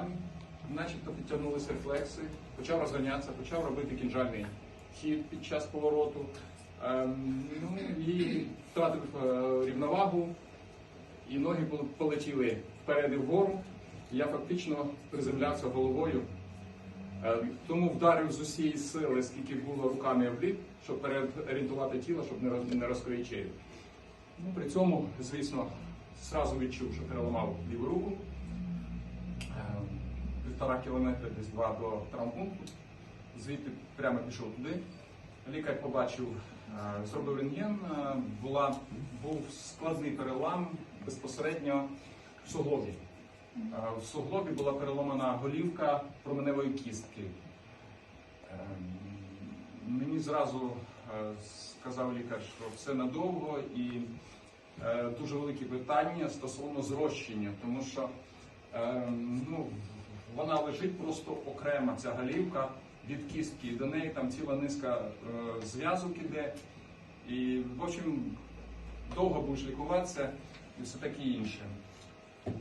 керуванні, начебто підтягнулися рефлекси, почав розганятися, почав робити кінжальний хід під час повороту. Ем, ну, і втратив е, рівновагу, і ноги пол- полетіли вперед і вгору. Я фактично приземлявся головою. Е, Тому вдарив з усієї сили, скільки було руками обліт, щоб переорієнтувати тіло, щоб не роз- не розкрити череп. Ну, при цьому, звісно, зразу відчув, що переламав ліву руку. Півтора кілометри, десь два до травмпункту. Звідти прямо пішов туди. Лікар побачив, е, зробив рентген, е, була, був складний перелам безпосередньо в суглобі. Е, В суглобі була переломана голівка променевої кістки. Мені зразу сказав лікар, що все надовго і дуже великі питання стосовно зрощення, тому що ну, вона лежить просто окремо, ця голівка від кістки. До неї там ціла низка е, зв'язок іде. І, в общем, довго будеш лікуватися і все таке інше. Е,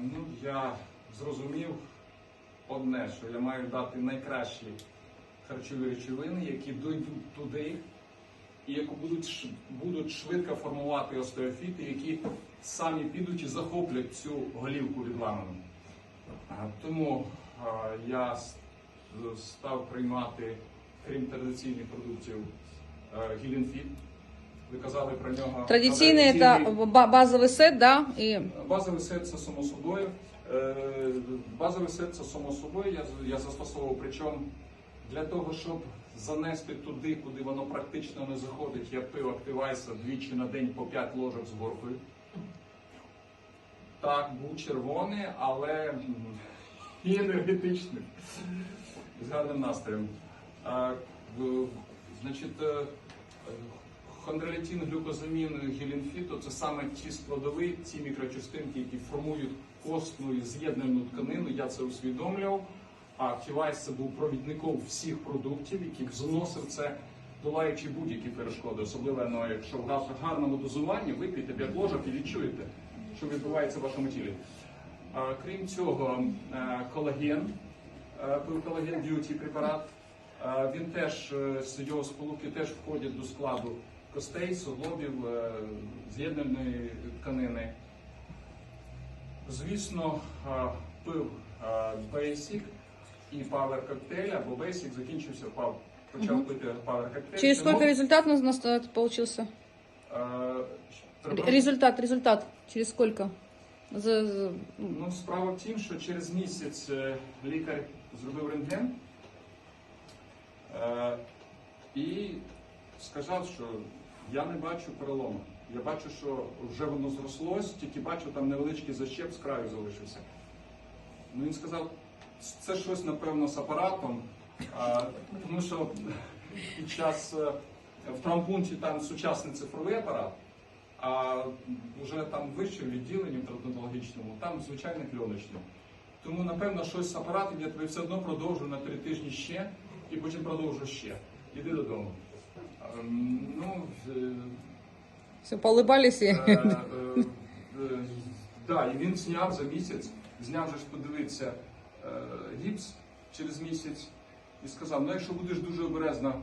Ну, я зрозумів одне, що я маю дати найкращі харчові речовини, які дійдуть туди, і які будуть, будуть швидко формувати остеофіти, які самі підуть і захоплять цю голівку відламану. А, Тому я став приймати, крім традиційних продуктів, е, гілінфіт. Ви казали про нього. Традиційний це базовий сет, да? І Базовий сет це само собою. Е, Базовий сет це само собою. Я, я застосовував причому для того, щоб занести туди, куди воно практично не заходить. Я пив активайса двічі на день по 5 ложок з горкою. Так, був червоний, але і енергетичний. З гарним настроєм. А, значить, е, Хондролітин, глюкозамін, гілінфіто це саме ті складові, ті мікрочастинки, які формують костну і з'єднану тканину. Я це усвідомлював. А Активайс це був провідником всіх продуктів, який зносив це, долаючи будь-які перешкоди, особливо ну, якщо в гарному дозуванні вип'єте 5 ложок і відчуєте, що відбувається в вашому тілі. Крім цього, е, колаген, е, колаген б'юті препарат. Е, Він теж з його сполуки теж входять до складу костей, суглобів, з'єднаної тканини. Звісно, пив Basic і Power коктейль, або Basic закінчився, почав пити Power коктейль. через сколько результат у нас- е, Р- Результат, результат. Через сколько? За, за- Ну, справа в тім, що через місяць е, лікар зробив рентген е, і сказав, що я не бачу перелому. Я бачу, що вже воно зрослось, тільки бачу там невеличкий защеп з краю залишився. Ну, він сказав, це щось, напевно, з апаратом, а, тому що під час е, в травмпункті там сучасний цифровий апарат, а вже там вище в відділенні травматологічному, там звичайний кльоночний. Тому, напевно, щось з апаратом я тобі все одно продовжу на три тижні ще, і потім продовжу ще. Іди додому. Ем, Ну, е, все, поулыбались и... Е, е, Да, і він зняв за місяць, зняв же ж подивитися е, гіпс через місяць і сказав: ну якщо будеш дуже обережно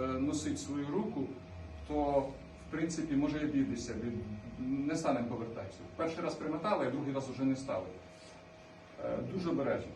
е, носити свою руку, то в принципі може і від не станемо повертатися. Перший раз примотали, а другий раз вже не стали. Е, Дуже обережно.